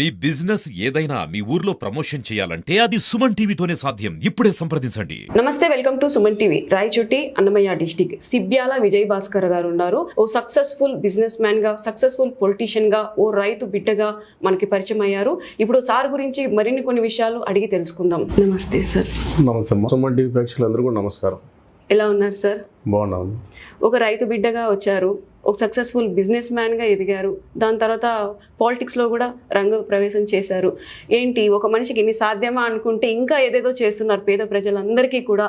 మీ business ఏదైనా మీ ఊర్లో promotion చేయాలంటే అది సుమన్ టీవీతోనే సాధ్యం. ఇప్పుడే సంప్రదించండి. నమస్తే welcome to Suman TV. Rayachoti Annamayya district. Sibyala Vijay Bhaskar garu ఉన్నారు. ఓ సక్సెస్ఫుల్ బిజినెస్ మ్యాన్గా సక్సెస్ఫుల్ పొలిటీషియన్గా ఓ రైతు బిడ్డగా మనకి పరిచయం అయ్యారు ఇప్పుడు సార్ గురించి మరిన్ని కొన్ని విషయాలు అడిగి తెలుసుకుందాం. నమస్తే సార్. నమస్తే. సుమన్ టీవీ ప్రేక్షకులందరూ కూడా నమస్కారం. ఎలా ఉన్నారు సార్? బాగున్నాను ఒక రైతు బిడ్డగా వచ్చారు. ఒక సక్సెస్ఫుల్ బిజినెస్ మ్యాన్గా ఎదిగారు. దాని తర్వాత పాలిటిక్స్లో కూడా రంగ ప్రవేశం చేశారు. ఏంటి? ఒక మనిషికి ఇన్ని సాధ్యమా అనుకుంటే ఇంకా ఏదేదో చేస్తున్నారు పేద ప్రజలందరికీ కూడా.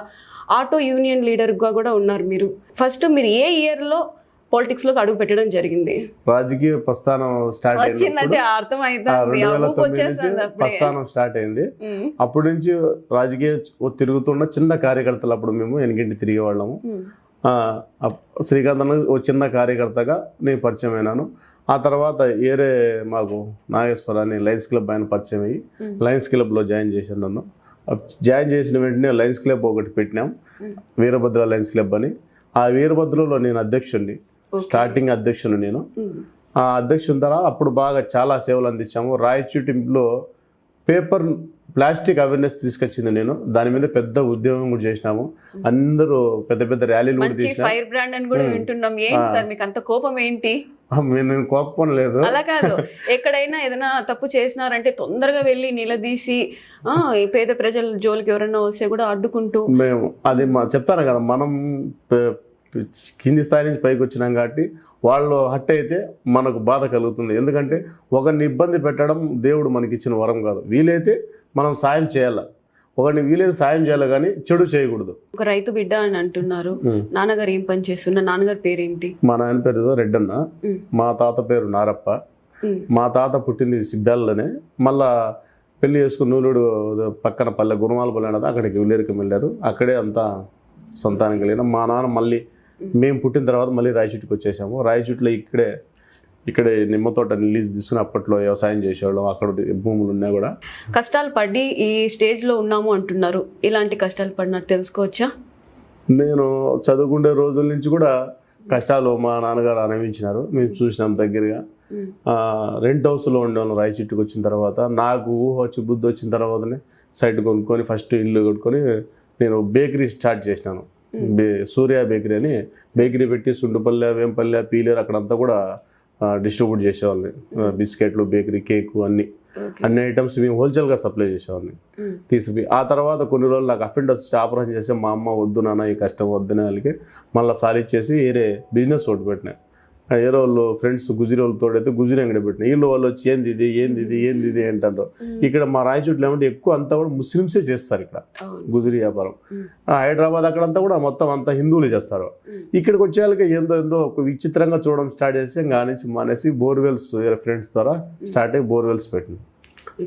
ఆటో యూనియన్ లీడర్గా కూడా ఉన్నారు మీరు. ఫస్ట్ మీరు ఏ ఇయర్లో పాలిటిక్స్లోకి అడుగు పెట్టడం జరిగింది? రాజకీయ ప్రస్థానం స్టార్ట్ అర్థం అప్పుడే. ప్రస్థానం స్టార్ట్ అయింది. అప్పటి నుంచి రాజకీయ తిరుగుతున్న చిన్న కార్యకర్తలు అప్పుడు మేము ఎనికింటి తిరిగేవాళ్ళము. శ్రీకాంత్ అన్న ఓ చిన్న కార్యకర్తగా నేను పరిచయం అయినాను. ఆ తర్వాత ఏరే మాకు నాగేశ్వర అని లయన్స్ క్లబ్ ఆయన పరిచయం అయ్యి లయన్స్ క్లబ్లో జాయిన్ చేశాను నన్ను. జాయిన్ చేసిన వెంటనే లయన్స్ క్లబ్ ఒకటి పెట్టినాం. వీరభద్ర లయన్స్ క్లబ్ అని. ఆ వీరభద్రలో నేను అధ్యక్షుడిని. స్టార్టింగ్ అధ్యక్షుడు నేను. ఆ అధ్యక్షుని ద్వారా అప్పుడు బాగా చాలా సేవలు అందించాము. రాయచూటిలో పేపర్ ప్లాస్టిక్ అవేర్నెస్ తీసుకొచ్చింది నేను. దాని మీద పెద్ద ఉద్యమం కూడా చేసినాము. అందరూ పెద్ద పెద్ద ర్యాలీలు కూడా మంచి తీసినా ఫైర్ బ్రాండ్ అని కూడా. వింటున్నాం. ఏంటి. సార్ మీకు అంత కోపం ఏంటి? నేను కోపం లేదు. అలా కాదు. ఎక్కడైనా ఏదైనా తప్పు చేసినారంటే తొందరగా వెళ్ళి నిలదీసి పేద ప్రజల జోలికి ఎవరైనా వస్తే కూడా అడ్డుకుంటూ. మేము అది మా చెప్తాను కదా మనం కింది స్థాయి నుంచి పైకి వచ్చినాం కాబట్టి వాళ్ళు హట్ అయితే మనకు బాధ కలుగుతుంది. ఎందుకంటే ఒకరిని ఇబ్బంది పెట్టడం దేవుడు మనకి ఇచ్చిన వరం కాదు. వీలైతే మనం సాయం చేయాలి. ఒకరిని వీలైతే సాయం చేయాలి కానీ చెడు చేయకూడదు. ఒక రైతు బిడ్డ అని అంటున్నారు. నాన్నగారు ఏం పని చేస్తున్నారు నాన్నగారి పేరేంటి? మా నాయన పేరు రెడ్డన్న. మా తాత పేరు నారప్ప. మా తాత పుట్టింది సిబ్బాల్లోనే మళ్ళా పెళ్ళి చేసుకుని నూలుడు పక్కన పల్లె గురుమాలపల్లి అనేది అక్కడికి విలేరుకం వెళ్ళారు. అక్కడే అంతా సొంతానికి వెళ్ళినాం. మా నాన్న మళ్ళీ మేము పుట్టిన తర్వాత మళ్ళీ రాయచుట్టుకి వచ్చేసాము. రాయచుట్టులో ఇక్కడే ఇక్కడే నిమ్మ తోట లీజ్ తీసుకుని అప్పట్లో వ్యవసాయం చేసేవాళ్ళం అక్కడ భూములు ఉన్నా కూడా. కష్టాలు పడి ఈ స్టేజ్లో ఉన్నాము అంటున్నారు. ఇలాంటి కష్టాలు పడినారు తెలుసుకోవచ్చా? నేను చదువుకునే రోజుల నుంచి కూడా కష్టాలు మా నాన్నగారు అనుభవించినారు మేము చూసినాం దగ్గరగా. రెంట్ హౌస్లో ఉండేవాళ్ళం రాయచుట్టుకు వచ్చిన తర్వాత. నాకు ఊహ వచ్చి బుద్ధి వచ్చిన తర్వాతనే సైట్ కొనుక్కొని ఫస్ట్ ఇల్లు కొనుక్కొని నేను బేకరీ స్టార్ట్ చేసినాను. బే సూర్య బేకరీ అని. బేకరీ పెట్టి సుండుపల్లె వేంపల్లె పీలేరు అక్కడంతా కూడా డిస్ట్రిబ్యూట్ చేసేవాళ్ళని. ఆ, బిస్కెట్లు బేకరీ కేకు అన్ని. అన్ని ఐటమ్స్ మేము హోల్సేల్గా సప్లై చేసేవాళ్ళని. ఉమ్, తీసుకుపోయి ఆ తర్వాత కొన్ని రోజులు నాకు అఫెండర్స్ ఆపరేషన్ చేస్తే మా అమ్మ వద్దు నాన్న ఈ కష్టం వద్దునే వాళ్ళకి మళ్ళీ సాలిచ్చేసి వేరే బిజినెస్ ఒకటి పెట్టినా. ఆ ఏరో వాళ్ళు ఫ్రెండ్స్ గుజిరి వాళ్ళు తోడైతే గుజిరి అంగడి పెట్టిన వీళ్ళు వాళ్ళు వచ్చి ఏంది ఇది? ఏంది ఇది? ఏంది ఇది? అంటారు. ఇక్కడ మా రాయచోట్ల ఏమంటే ఎక్కువ అంతా కూడా ముస్లిమ్సే చేస్తారు ఇక్కడ. గుజిరి వ్యాపారం. హైదరాబాద్ అక్కడంతా కూడా మొత్తం అంతా హిందువులు చేస్తారు. ఇక్కడికి వచ్చే వాళ్ళకి ఏందో ఏందో ఒక విచిత్రంగా చూడడం స్టార్ట్ చేసి ఇంకా నుంచి మానేసి బోర్వెల్స్ ఫ్రెండ్స్ ద్వారా స్టార్ట్ అయ్యి బోర్వెల్స్ పెట్టినాం.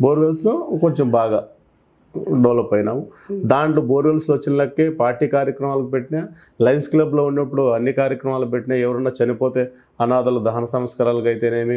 బోర్వెల్స్లో కొంచెం బాగా డెవలప్ అయినాము దాంట్లో బోర్వెల్స్ వచ్చిన లెక్కే పార్టీ కార్యక్రమాలకు పెట్టినా లయన్స్ క్లబ్లో ఉన్నప్పుడు అన్ని కార్యక్రమాలు పెట్టినా ఎవరన్నా చనిపోతే అనాథల దహన సంస్కారాలకు అయితేనేమి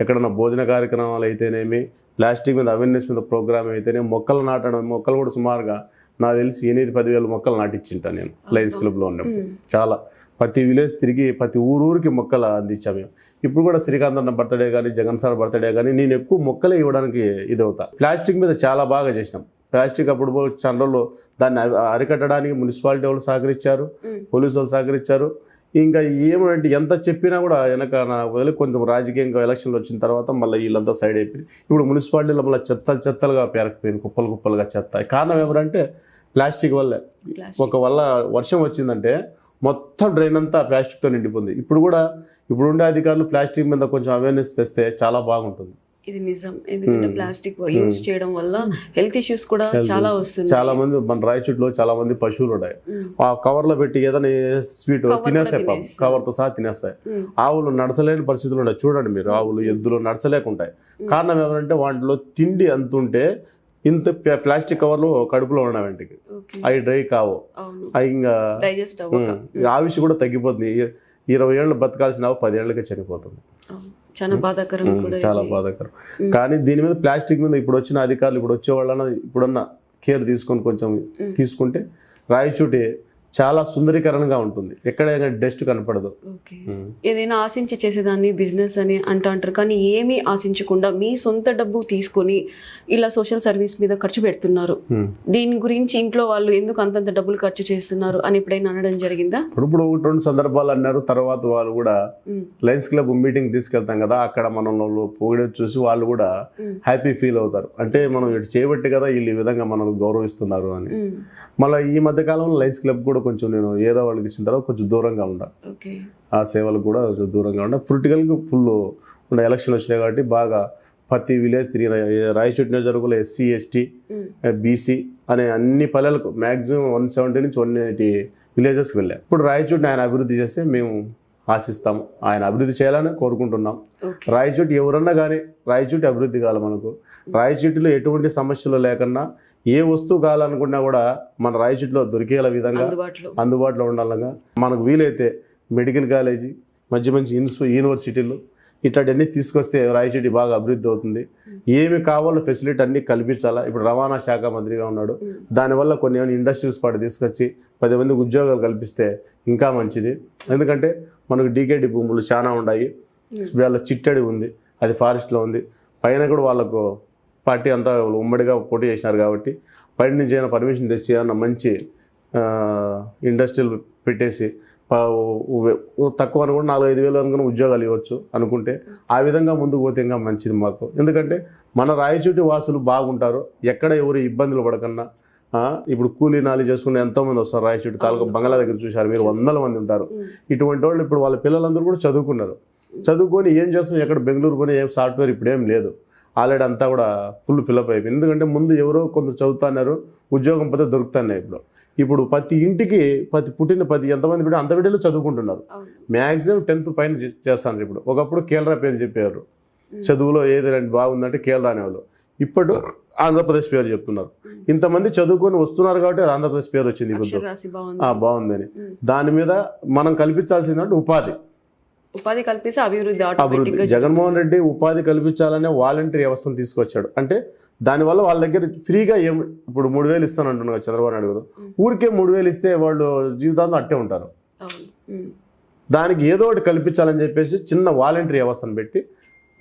ఎక్కడన్నా భోజన కార్యక్రమాలు అయితేనేమి ప్లాస్టిక్ మీద అవేర్నెస్ మీద ప్రోగ్రామ్ అయితేనేమి మొక్కలు నాటడం మొక్కలు కూడా సుమారుగా నాకు తెలిసి ఎనిమిది పదివేల మొక్కలు నాటిచ్చింటా నేను లయన్స్ క్లబ్లో ఉన్నప్పుడు. ఉమ్, చాలా. ప్రతి విలేజ్ తిరిగి ప్రతి ఊరూరికి మొక్కలు అందించాము మేము. ఇప్పుడు కూడా శ్రీకాంత్ అన్న బర్త్డే కానీ జగన్ సార్ బర్త్డే కానీ నేను ఎక్కువ మొక్కలే ఇవ్వడానికి ఇది అవుతా ప్లాస్టిక్ మీద చాలా బాగా చేసినాం. ప్లాస్టిక్ అప్పుడు చంద్రలో దాన్ని అరి- అరికట్టడానికి మున్సిపాలిటీ వాళ్ళు సహకరించారు పోలీసు వాళ్ళు సహకరించారు. ఇంకా ఏమంటే ఎంత చెప్పినా కూడా వెనక నా వదిలి కొంచెం రాజకీయంగా ఎలక్షన్లు వచ్చిన తర్వాత మళ్ళీ వీళ్ళంతా సైడ్ అయిపోయి ఇప్పుడు మున్సిపాలిటీలో మళ్ళీ చెత్తలు చెత్తలుగా పేరకపోయింది కుప్పలు కుప్పలుగా చెత్త కారణం ఎవరంటే ప్లాస్టిక్ వల్లే. ఒక వల్ల వర్షం వచ్చిందంటే మొత్తం డ్రైన్ అంతా ప్లాస్టిక్తో నిండిపోయింది. ఇప్పుడు కూడా ఇప్పుడు ఉండే అధికారులు ప్లాస్టిక్ మీద కొంచెం అవేర్నెస్ తెస్తే చాలా బాగుంటుంది. ఇది నిజం. ఎందుకంటే ఉమ్. ప్లాస్టిక్ యూజ్ చేయడం వల్ల హెల్త్ ఇష్యూస్ కూడా చాలా. వస్తున్నాయి. చాలా మంది మన రాయచూట్లో చాలా మంది పశువులు ఉన్నాయి ఉమ్, ఆ కవర్లో పెట్టి ఏదైనా స్వీట్ తినేస్తాయి. కవర్తో సహా తినేస్తాయి. ఆవులు నడచలేని పరిస్థితులు ఉన్నాయి చూడండి మీరు ఆవులు ఎద్దులు నడచలేకుంటాయి. కారణం ఏమంటే వాటిలో తిండి అంత ఉంటే ఇంత ప్లా- ప్లాస్టిక్ కవర్లు కడుపులో ఉన్నాయి వెంటకి. అవి డ్రై కావు. ఇంకా ఆవిష్ కూడా తగ్గిపోతుంది. ఇరవై ఏళ్ళు బతకాల్సిన ఆవు పది ఏళ్ళకే చనిపోతుంది. చాలా బాధాకరం చాలా. బాధాకరం. కానీ దీని మీద ప్లాస్టిక్ మీద ఇప్పుడు వచ్చిన అధికారులు ఇప్పుడు వచ్చే వాళ్ళన్న ఇప్పుడున్న కేర్ తీసుకొని కొంచెం. తీసుకుంటే రాయచూటి చాలా సుందరీకరణంగా ఉంటుంది. ఎక్కడ డస్ట్ కనపడదు. ఏదైనా ఆశించి చేసేదాన్ని బిజినెస్ అని అంటూ అంటారు. కానీ ఏమీ ఆశించకుండా మీ సొంత డబ్బు తీసుకొని ఇలా సోషల్ సర్వీస్ మీద ఖర్చు పెడుతున్నారు. దీని గురించి ఇంట్లో వాళ్ళు ఎందుకు అంతంత డబ్బులు ఖర్చు చేస్తున్నారు అని ఎప్పుడైనా అనడం జరిగిందా? ఇప్పుడు ఇప్పుడు ఒకటి రెండు సందర్భాలు అన్నారు. తర్వాత వాళ్ళు కూడా ఉమ్, లయన్స్ క్లబ్ మీటింగ్ తీసుకెళ్తాం కదా అక్కడ మనం పొగిడే చూసి వాళ్ళు కూడా హ్యాపీ ఫీల్ అవుతారు. అంటే మనం ఇటు చేయబట్టి కదా వీళ్ళు ఈ విధంగా మనల్ని గౌరవిస్తున్నారు అని. మళ్ళీ ఈ మధ్య కాలంలో లయన్స్ క్లబ్ కూడా కొంచెం నేను ఏదో వాళ్ళకి ఇచ్చిన తర్వాత కొంచెం దూరంగా ఉండా. ఆ సేవలకు కూడా కొంచెం దూరంగా ఉండా. పొలిటికల్గా ఫుల్ ఉన్న ఎలక్షన్ వచ్చినాయి కాబట్టి బాగా ప్రతి విలేజ్ తిరిగిన రాయచోటి నియోజకవర్గంలో ఎస్సీ ఎస్టీ బీసీ అనే అన్ని పల్లెలకు మ్యాక్సిమం వన్ సెవెంటీ నుంచి వన్ ఎయిటీ విలేజెస్కి వెళ్ళాం. ఇప్పుడు రాయచోటిని ఆయన అభివృద్ధి చేస్తే మేము ఆశిస్తాము ఆయన అభివృద్ధి చేయాలని కోరుకుంటున్నాం. రాయచోటి ఎవరన్నా కానీ రాయచోటి అభివృద్ధి కావాలి మనకు. రాయచోటిలో ఎటువంటి సమస్యలు లేకన్నా ఏ వస్తువు కావాలనుకున్నా కూడా మన రాయచోటిలో దొరికేలా విధంగా అందుబాటులో ఉండాలంగా. మనకు వీలైతే మెడికల్ కాలేజీ మంచి మంచి యూనివర్సిటీలు ఇట్లాంటివన్నీ తీసుకొస్తే రాయచోటి బాగా అభివృద్ధి అవుతుంది. ఏమి కావాలో ఫెసిలిటీ అన్నీ కల్పించాలా? ఇప్పుడు రవాణా శాఖ మంత్రిగా ఉన్నాడు. ఉమ్, దానివల్ల కొన్ని ఏమైనా ఇండస్ట్రీస్ పాటు తీసుకొచ్చి పది మందికి ఉద్యోగాలు కల్పిస్తే ఇంకా మంచిది. ఎందుకంటే మనకు డీకేడి భూములు చాలా ఉన్నాయి వాళ్ళ చిట్టడి ఉంది అది ఫారెస్ట్లో ఉంది. పైన కూడా వాళ్ళకు పార్టీ అంతా ఉమ్మడిగా పోటీ చేసినారు కాబట్టి పైన నుంచి అయినా పర్మిషన్ తెచ్చి ఏమన్నా మంచి ఇండస్ట్రీలు పెట్టేసి తక్కువ అనుకుంటే నాలుగు ఐదు వేలు అనుకుని ఉద్యోగాలు ఇవ్వచ్చు అనుకుంటే ఆ విధంగా ముందుకు పోతే ఇంకా మంచిది మాకు. ఎందుకంటే మన రాయచూటి వాసులు బాగుంటారు ఎక్కడ ఎవరు ఇబ్బందులు పడకన్నా ఇప్పుడు కూలీ నాలి చేసుకునే ఎంతోమంది వస్తారు రాయచోటి తాలూకా బంగ్లా దగ్గర చూశారు మీరు వందల మంది ఉంటారు. ఇటువంటి వాళ్ళు ఇప్పుడు వాళ్ళ పిల్లలందరూ కూడా చదువుకున్నారు. చదువుకొని ఏం చేస్తాం ఎక్కడ బెంగళూరు కొని ఏం సాఫ్ట్వేర్ ఇప్పుడు ఏం లేదు. ఆల్రెడీ అంతా కూడా ఫుల్ ఫిలప్ అయిపోయింది. ఎందుకంటే ముందు ఎవరో కొందరు చదువుతున్నారు ఉద్యోగం పోతే దొరుకుతున్నాయి ఇప్పుడు. ఇప్పుడు ప్రతి ఇంటికి ప్రతి పుట్టిన ప్రతి ఎంతమంది బిడ్డ అంత బిడ్డలు చదువుకుంటున్నారు. మ్యాక్సిమం టెన్త్ పైన చేస్తాను ఇప్పుడు. ఒకప్పుడు కేరళ పేరు చెప్పారు చదువులో ఏది బాగుందంటే కేరళ అనేవాళ్ళు ఇప్పుడు ఆంధ్రప్రదేశ్ పేరు చెప్తున్నారు. ఇంతమంది చదువుకొని వస్తున్నారు కాబట్టి అది ఆంధ్రప్రదేశ్ పేరు వచ్చింది ఇప్పుడు బాగుందని. దాని మీద మనం కల్పించాల్సిందంటే ఉపాధి. ఉపాధి కల్పిస్తే అభివృద్ధి అభివృద్ధి. జగన్మోహన్ రెడ్డి ఉపాధి కల్పించాలనే వాలంటరీ వ్యవస్థను తీసుకొచ్చాడు. అంటే దానివల్ల వాళ్ళ దగ్గర ఫ్రీగా ఏం ఇప్పుడు మూడు వేలు ఇస్తాను అంటున్నారు చంద్రబాబు నాయుడు గారు. ఊరికే మూడు వేలు ఇస్తే వాళ్ళు జీవితాంతం అట్టే ఉంటారు. దానికి ఏదో ఒకటి కల్పించాలని చెప్పేసి చిన్న వాలంటరీ వ్యవస్థను పెట్టి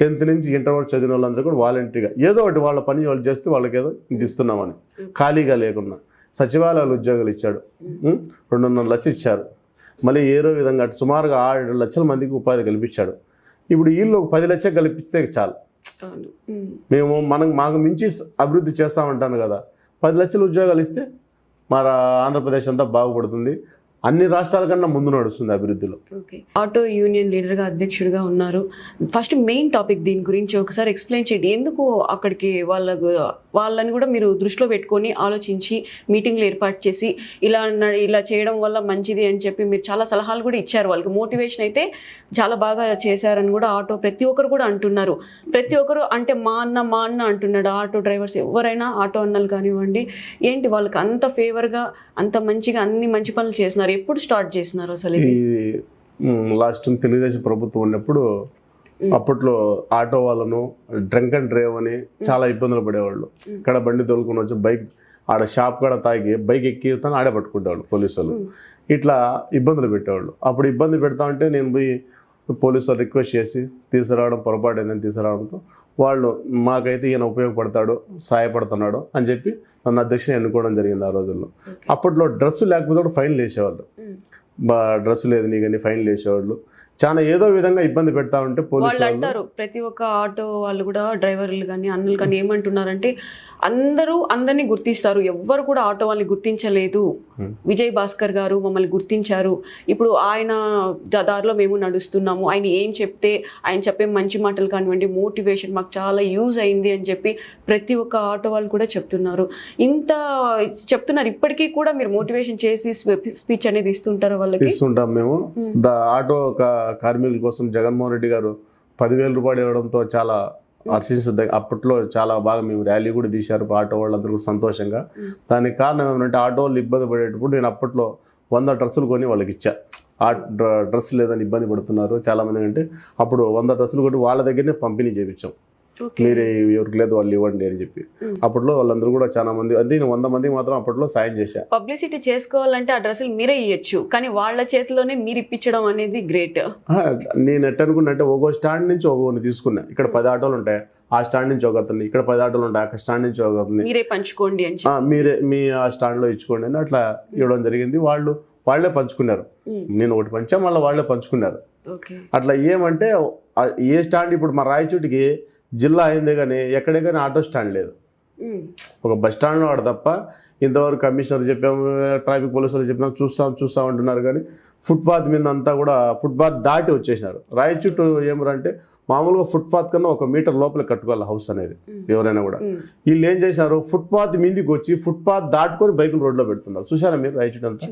టెన్త్ నుంచి ఇంటర్ వరకు చదివిన వాళ్ళందరూ కూడా వాలంటరీగా. ఏదో ఒకటి వాళ్ళ పని వాళ్ళు చేస్తే వాళ్ళకి ఏదో ఇది ఇస్తున్నామని. ఖాళీగా లేకుండా సచివాలయాలు ఉద్యోగాలు ఇచ్చాడు? రెండున్నర లక్షలు ఇచ్చారు. మళ్ళీ ఏదో విధంగా అటు సుమారుగా ఆరు లక్షల మందికి ఉపాధి కల్పించాడు. ఇప్పుడు వీళ్ళు పది లక్షలు కల్పిస్తే చాలు. మేము మనం మాకు మించి అభివృద్ధి చేస్తామంటాను కదా. పది లక్షల ఉద్యోగాలు ఇస్తే మన ఆంధ్రప్రదేశ్ అంతా బాగుపడుతుంది. అన్ని రాష్ట్రాల కన్నా ముందు నడుస్తుంది అభివృద్ధిలో. ఓకే ఆటో యూనియన్ లీడర్గా అధ్యక్షుడిగా ఉన్నారు. ఫస్ట్ మెయిన్ టాపిక్ దీని గురించి ఒకసారి ఎక్స్ప్లెయిన్ చేయండి. ఎందుకు అక్కడికి వాళ్ళకు వాళ్ళని కూడా మీరు దృష్టిలో పెట్టుకొని ఆలోచించి మీటింగ్లు ఏర్పాటు చేసి ఇలా ఇలా చేయడం వల్ల మంచిది అని చెప్పి మీరు చాలా సలహాలు కూడా ఇచ్చారు. వాళ్ళకి మోటివేషన్ అయితే చాలా బాగా చేశారని కూడా ఆటో ప్రతి ఒక్కరు కూడా అంటున్నారు. ప్రతి ఒక్కరు అంటే మా అన్న మా అన్న అంటున్నాడు. ఆటో డ్రైవర్స్ ఎవరైనా ఆటో అన్నలు కానివ్వండి ఏంటి వాళ్ళకి అంత ఫేవర్గా అంత మంచిగా అన్ని మంచి పనులు చేస్తున్నారు. ఎప్పుడు స్టార్ట్ చేసినారు అసలు లాస్ట్ తెలుగుదేశం ప్రభుత్వం ఉన్నప్పుడు అప్పట్లో ఆటో వాళ్ళను డ్రంక్ అండ్ డ్రైవ్ అని చాలా ఇబ్బందులు పడేవాళ్ళు. ఇక్కడ బండి తోలుకొని వచ్చి బైక్ ఆడ షాప్ కాడ తాగి బైక్ ఎక్కిస్తాను ఆడే పట్టుకుంటేవాళ్ళు పోలీసు వాళ్ళు ఉమ్. ఇట్లా ఇబ్బందులు పెట్టేవాళ్ళు. అప్పుడు ఇబ్బంది పెడతా ఉంటే నేను పోయి పోలీసు వాళ్ళు రిక్వెస్ట్ చేసి తీసుకురావడం పొరపాటు ఏందని తీసుకురావడంతో వాళ్ళు మాకైతే ఈయన ఉపయోగపడతాడు సహాయపడుతున్నాడు అని చెప్పి నన్ను అధ్యక్షుని ఎన్నుకోవడం జరిగింది ఆ రోజుల్లో. అప్పట్లో డ్రెస్సు లేకపోతే కూడా ఫైన్లు వేసేవాళ్ళు డ్రెస్సు లేదు నీకని ఫైన్లు వేసేవాళ్ళు చాలా ఏదో విధంగా ఇబ్బంది పెడతా ఉంటే పోలీసు వాళ్ళు వాళ్ళు అంటారు ప్రతి ఒక్క ఆటో వాళ్ళు కూడా డ్రైవర్లు కానీ అన్నలు కానీ ఏమంటున్నారంటే అందరూ అందరినీ గుర్తిస్తారు. ఎవ్వరు కూడా ఆటో వాళ్ళని గుర్తించలేదు. Hmm. విజయ్ భాస్కర్ గారు మమ్మల్ని గుర్తించారు. ఇప్పుడు ఆయన దారిలో మేము నడుస్తున్నాము. ఆయన ఏం చెప్తే ఆయన చెప్పే మంచి మాటలు కానివ్వండి మోటివేషన్ మాకు చాలా యూజ్ అయింది అని చెప్పి ప్రతి ఒక్క ఆటో వాళ్ళు కూడా చెప్తున్నారు. ఇంత చెప్తున్నారు. ఇప్పటికీ కూడా మీరు మోటివేషన్ చేసి స్పీచ్ అనేది ఇస్తుంటారు వాళ్ళకి? ఇస్తుంటాం మేము. Hmm. ఆటో కార్మికుల కోసం జగన్మోహన్ రెడ్డి గారు పదివేల రూపాయలు ఇవ్వడంతో చాలా హర్షించదగ్గ అప్పట్లో చాలా బాగా మేము ర్యాలీ కూడా తీశారు ఆటో వాళ్ళందరూ కూడా సంతోషంగా. దానికి కారణం ఏమంటే ఆటో వాళ్ళు ఇబ్బంది పడేటప్పుడు నేను అప్పట్లో వంద డ్రెస్సులు కొని వాళ్ళకి ఇచ్చా. ఆ డ్ర- డ్రెస్ లేదని ఇబ్బంది పడుతున్నారు చాలా మంది అంటే అప్పుడు వంద డ్రెస్సులు కొట్టి వాళ్ళ దగ్గరనే పంపిణీ చేయించాం మీరు ఎవరికి లేదు వాళ్ళు ఇవ్వండి అని చెప్పి. అప్పట్లో వాళ్ళందరూ కూడా చాలా మంది అంటే నేను వంద మందికి మాత్రం అప్పట్లో సాయం చేశా పబ్లిసిటీ చేసుకోవాలంటే ఆ డ్రెస్సులు మీరే ఇవ్వచ్చు కానీ వాళ్ళ చేతిలోనే మీరు ఇప్పించడం అనేది గ్రేట్. నేను ఎట్ అనుకున్నట్టే ఒక్కో స్టాండ్ నుంచి ఒక్కొక్కరిని తీసుకున్నా. ఇక్కడ పది ఆటోలు ఉంటాయి ఆ స్టాండ్ నుంచి ఒక అతన్ని ఇక్కడ పది ఆటోలు ఉంటాయి అక్కడ స్టాండ్ నుంచి ఒక అతన్ని మీరే పంచుకోండి మీరే మీ ఆ స్టాండ్లో ఇచ్చుకోండి అని అట్లా ఇవ్వడం జరిగింది. వాళ్ళు వాళ్ళే పంచుకున్నారు. నేను ఒకటి పంచా మళ్ళీ వాళ్ళే పంచుకున్నారు. అట్లా ఏమంటే ఏ స్టాండ్ ఇప్పుడు మా రాయచోటికి జిల్లా అయిందే కానీ ఎక్కడే కానీ ఆటో స్టాండ్ లేదు. ఒక బస్ స్టాండ్లో వాడు తప్ప ఇంతవరకు కమిషనర్ చెప్పాము ట్రాఫిక్ పోలీసు వాళ్ళు చెప్పాము చూస్తాం చూస్తాం అంటున్నారు కానీ ఫుట్పాత్ మీద అంతా కూడా ఫుట్పాత్ దాటి వచ్చేసినారు. రాయచూటు ఏమరంటే మామూలుగా ఫుట్పాత్ కన్నా ఒక మీటర్ లోపల కట్టుకోవాలి హౌస్ అనేది ఎవరైనా కూడా. వీళ్ళు ఏం చేసినారు? ఫుట్పాత్ మీదకి వచ్చి ఫుట్పాత్ దాటుకొని బైకులు రోడ్లో పెడుతున్నారు. చూసారా మీరు రాయచూట్ అంతా?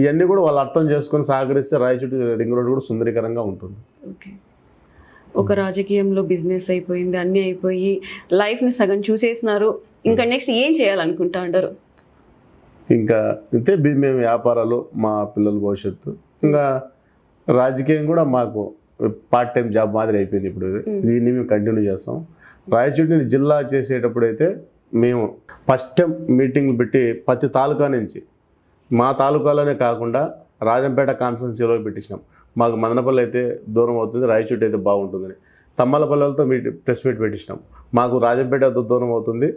ఇవన్నీ కూడా వాళ్ళు అర్థం చేసుకొని సహకరిస్తే రాయచూటి రింగ్ రోడ్ కూడా సుందరీకరంగా ఉంటుంది. ఒక రాజకీయంలో బిజినెస్ అయిపోయింది అన్నీ అయిపోయి లైఫ్ని సగం చూసేసినారు. ఇంకా నెక్స్ట్ ఏం చేయాలనుకుంటా అంటారు? ఇంకా బి- మేము వ్యాపారాలు మా పిల్లల భవిష్యత్తు. ఇంకా రాజకీయం కూడా మాకు పార్ట్ టైం జాబ్ మాదిరి అయిపోయింది ఇప్పుడు. ఇది. దీన్ని మేము కంటిన్యూ చేస్తాం. రాయచూటిని జిల్లా చేసేటప్పుడు అయితే మేము ఫస్ట్ టైం మీటింగ్లు పెట్టి ప్రతి తాలూకా నుంచి మా తాలూకాలోనే కాకుండా రాజంపేట కాన్స్టిట్యున్సీలో పెట్టించినాం. మాకు మదనపల్లి అయితే దూరం అవుతుంది రాయచూటి అయితే బాగుంటుందని. తమ్మలపల్లెలతో మీట్ ప్రెస్ మీట్ పెట్టించినాం. మాకు రాజంపేట అయితే దూరం అవుతుంది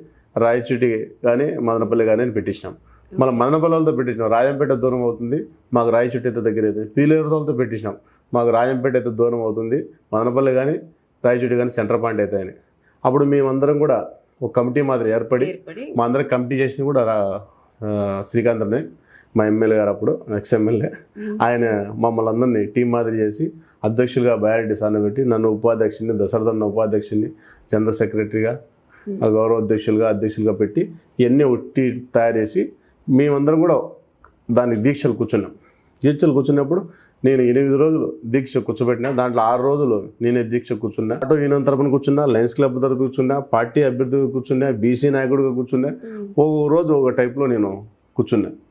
రాయచూటి కానీ మదనపల్లి కానీ అని పెట్టించినాం. మనం మదనపల్లెలతో పెట్టించినాం. రాజంపేట దూరం అవుతుంది మాకు రాయచూటి అయితే దగ్గర అవుతుంది పీలేరుతో పెట్టించినాం. మాకు రాజంపేట అయితే దూరం అవుతుంది మదనపల్లి కానీ రాయచూటి కానీ సెంటర్ పాయింట్ అయితే అని. అప్పుడు మేమందరం కూడా ఒక కమిటీ మాదిరి ఏర్పడి మా అందరం కమిటీ చేసింది కూడా శ్రీకాంత్ మా ఎమ్మెల్యే గారు అప్పుడు ఎక్స్ ఎమ్మెల్యే. ఆయన మమ్మల్ని అందరినీ టీం మాదిరి చేసి అధ్యక్షులుగా బయారెడ్డి సార్ని పెట్టి నన్ను ఉపాధ్యక్షుని దశరథన్న ఉపాధ్యక్షుని జనరల్ సెక్రటరీగా గౌరవ అధ్యక్షులుగా అధ్యక్షులుగా పెట్టి ఇవన్నీ ఒట్టి తయారు చేసి మేమందరం కూడా దానికి దీక్షలు కూర్చున్నాం. దీక్షలు కూర్చున్నప్పుడు నేను ఎనిమిది రోజులు దీక్ష కూర్చోబెట్టినా దాంట్లో ఆరు రోజులు నేనే దీక్ష కూర్చున్నా. అటు ఈయన తరపున కూర్చున్నా లయన్స్ క్లబ్ తరపున కూర్చున్నా పార్టీ అభ్యర్థిగా కూర్చున్నా బీసీ నాయకుడిగా కూర్చున్నా ఓ రోజు ఒక టైప్లో నేను కూర్చున్నా. ఓ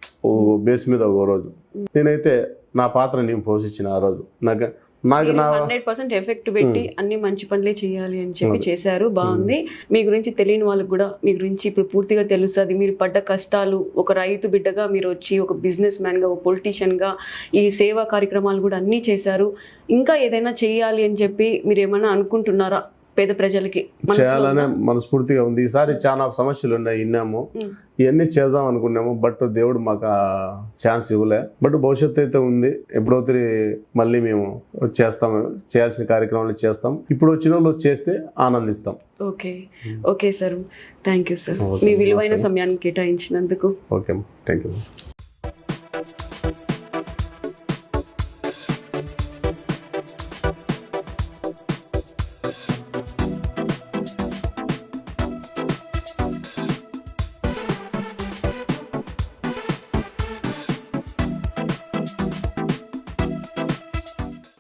బేస్ మీద ఒక రోజు. నేనైతే నా పాత్ర నేను పోషించిన ఆ రోజు. నాకు నాకు హండ్రెడ్ పర్సెంట్ ఎఫెక్ట్ పెట్టి అన్ని మంచి పనులే చేయాలి అని చెప్పి చేశారు. బాగుంది. మీ గురించి తెలియని వాళ్ళకి కూడా మీ గురించి ఇప్పుడు పూర్తిగా తెలుస్తుంది. మీరు పడ్డ కష్టాలు ఒక రైతు బిడ్డగా మీరు వచ్చి ఒక బిజినెస్ మ్యాన్గా ఒక పొలిటీషియన్గా ఈ సేవా కార్యక్రమాలు కూడా అన్నీ చేశారు. ఇంకా ఏదైనా చేయాలి అని చెప్పి మీరు ఏమైనా అనుకుంటున్నారా? పేద ప్రజలకి చేయాలనే? మనస్ఫూర్తిగా ఉంది. ఈసారి చాలా సమస్యలు ఉన్నాయి విన్నాము. ఇవన్నీ చేద్దాం అనుకున్నాము బట్ దేవుడు మాకు ఛాన్స్ ఇవ్వలే. బట్ భవిష్యత్తు అయితే ఉంది. ఎప్పుడైతే మళ్ళీ మేము చేస్తాము చేయాల్సిన కార్యక్రమాలు చేస్తాం. ఇప్పుడు వచ్చిన వాళ్ళు చేస్తే ఆనందిస్తాం. Okay. Okay sir. Thank you sir. మీ విలువైన సమయాన్ని కేటాయించినందుకు. Okay thank you.